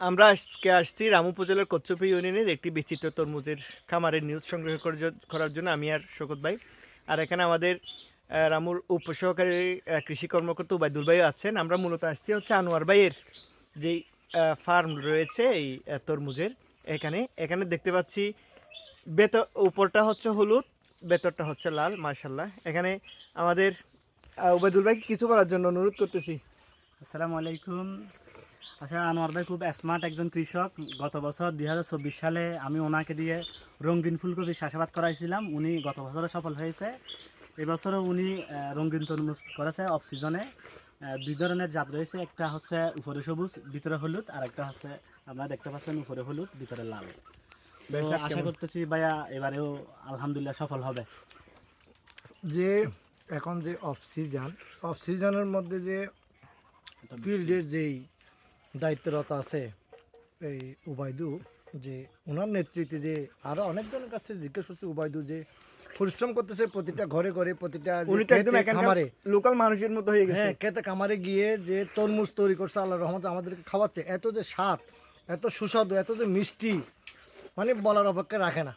আমরা আজকে আসছি রামু উপজেলার কচ্ছপি ইউনিয়নের একটি বিচিত্র তরমুজের খামারের নিউজ সংগ্রহ করার জন্য আমি আর শকত ভাই। আর এখানে আমাদের রামুর উপসহকারী কৃষি কর্মকর্তা উবায়দুল ভাই আছেন। আমরা মূলত আসছি হচ্ছে আনোয়ার ভাইয়ের যেই ফার্ম রয়েছে এই তরমুজের। এখানে এখানে দেখতে পাচ্ছি বেত, উপরটা হচ্ছে হলুদ বেতরটা হচ্ছে লাল মার্শাল্লাহ এখানে আমাদের উবায়দুল ভাই কিছু করার জন্য অনুরোধ করতেছি। আসসালামু আলাইকুম। আচ্ছা আনোয়ার ভাই খুব স্মার্ট একজন কৃষক। গত বছর দুই হাজার চব্বিশ সালে আমি ওনাকে দিয়ে রঙিন ফুলকপি চাষাবাদ করাইছিলাম। উনি গত বছরও সফল হয়েছে। এবছরও উনি রঙিন তরমুজ করেছে অফ সিজনে দুই ধরনের জাত রয়েছে। একটা হচ্ছে উপরে সবুজ ভিতরে হলুদ আর একটা হচ্ছে আপনারা দেখতে পাচ্ছেন উপরে হলুদ ভিতরে লাল। আশা করতেছি ভাইয়া এবারেও আলহামদুলিল্লাহ সফল হবে। যে এখন যে অফ সিজন অফ সিজনের মধ্যে যে ফিল্ডের যেই দায়িত্বরত আছে এই উবায়দু যে ওনার নেতৃত্বে যে আরও অনেকজনের কাছে জিজ্ঞেস করছে উবায়দু যে পরিশ্রম করতেছে প্রতিটা ঘরে ঘরে প্রতিটা খামারে। লোকাল মানুষের মতো হয়ে গেছে। হ্যাঁ খেতে খামারে গিয়ে যে তরমুজ তৈরি করছে আল্লাহ রহমত আমাদেরকে খাওয়াচ্ছে এত যে স্বাদ এত সুস্বাদু এত যে মিষ্টি মানে বলার অপেক্ষা রাখে না।